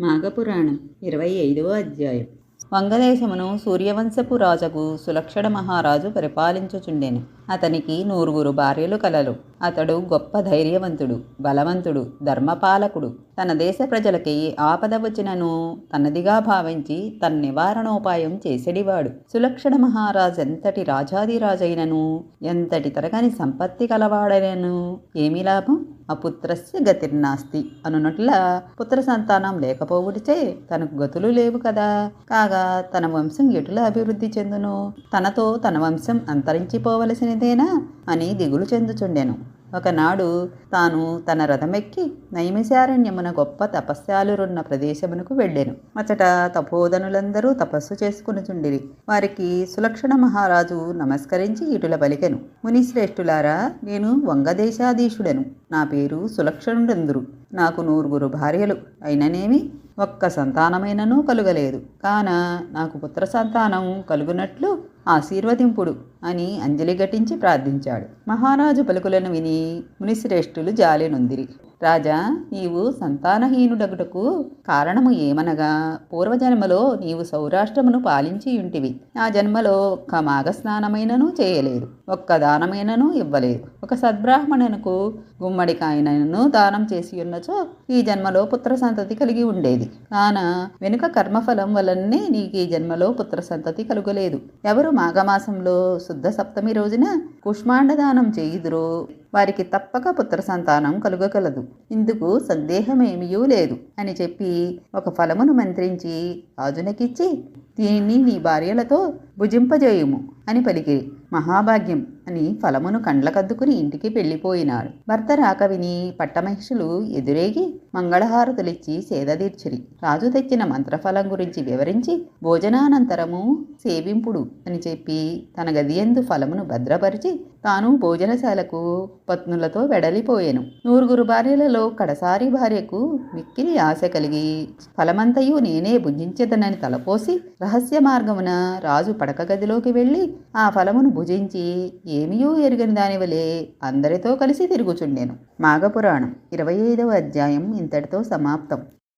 మాఘపురాణం ఇరవై ఐదవ అధ్యాయం. వంగదేశమును సూర్యవంశపు రాజుకు సులక్షణ మహారాజు పరిపాలించుచుండెను. అతనికి నూరుగురు భార్యలు కలలు. అతడు గొప్ప ధైర్యవంతుడు బలవంతుడు ధర్మపాలకుడు. తన దేశ ప్రజలకి ఆపద వచ్చినను తనదిగా భావించి తన నివారణోపాయం చేసేడివాడు. సులక్షణ మహారాజ్ ఎంతటి రాజాదిరాజైనను ఎంతటి తరగని సంపత్తి కలవాడైనను ఏమి లాభం? అపుత్రస్య గతిర్నాస్తి అనునట్ల పుత్ర సంతానం లేకపోవుడిచే తనకు గతులు లేవు కదా. కాగా తన వంశం ఎటుల అభివృద్ధి చెందును? తనతో తన వంశం అంతరించిపోవలసినదేనా అని దిగులు చెందుచుండెను. ఒకనాడు తాను తన రథమెక్కి నైమిశారణ్యమున గొప్ప తపస్యాలురున్న ప్రదేశమునకు వెళ్ళాను. అచట తపోధనులందరూ తపస్సు చేసుకునిచుండిరి. వారికి సులక్షణ మహారాజు నమస్కరించి ఇటుల పలికెను. మునిశ్రేష్ఠులారా నేను వంగదేశాధీశుడను. నా పేరు సులక్షణుడందురు. నాకు నూరుగురు భార్యలు. అయిననేమి ఒక్క సంతానమైనను కలుగలేదు. కాన నాకు పుత్ర సంతానం కలుగునట్లు ఆశీర్వదింపుడు అని అంజలి ఘటించి ప్రార్థించాడు. మహారాజు పలుకులను విని మునిశ్రేష్ఠులు జాలినొందిరి రాజా నీవు సంతానహీనుడగుటకు కారణము ఏమనగా? పూర్వజన్మలో నీవు సౌరాష్ట్రమును పాలించి ఉంటివి ఆ జన్మలో ఒక్క మాఘస్నానమైనను చేయలేదు. ఒక్క దానమైనను ఇవ్వలేదు. ఒక సద్బ్రాహ్మణునకు గుమ్మడికాయనను దానం చేసి ఉన్నచో ఈ జన్మలో పుత్ర సంతతి కలిగి ఉండేది. కాన వెనుక కర్మఫలం వలనే నీకు ఈ జన్మలో పుత్ర సంతతి కలుగలేదు. ఎవరు మాఘమాసంలో శుద్ధ సప్తమి రోజున కుష్మాండ దానం చేయుదురో వారికి తప్పక పుత్ర సంతానం కలుగగలదు. ఇందుకు సందేహమేమియూ లేదు అని చెప్పి ఒక ఫలమును మంత్రించి రాజునకిచ్చి దీనిని నీ భార్యలతో భుజింపజేయుము అని పలికిరి మహాభాగ్యం అని ఫలమును కండ్లకద్దుకుని ఇంటికి వెళ్ళిపోయినాడు. భర్త రాక విని పట్టమహిషులు ఎదురేగి మంగళహారతులిచ్చి సేదదీర్చిరి రాజు తెచ్చిన మంత్రఫలం గురించి వివరించి భోజనానంతరము సేవింపుడు అని చెప్పి తన గదియందు ఫలమును భద్రపరిచి తాను భోజనశాలకు పత్నులతో వెడలిపోయాను. నూరుగురు భార్యలలో కడసారి భార్యకు మిక్కిలి ఆశ కలిగి ఫలమంతయు నేనే భుజించదనని తలపోసి రహస్య మార్గమున రాజు పట్ట పడక గదిలోకి వెళ్ళి ఆ ఫలమును భుజించి ఏమియూ ఎరుగని దానివలే అందరితో కలిసి తిరుగుచుండెను. మాఘపురాణం ఇరవై ఐదవ అధ్యాయం ఇంతటితో సమాప్తం.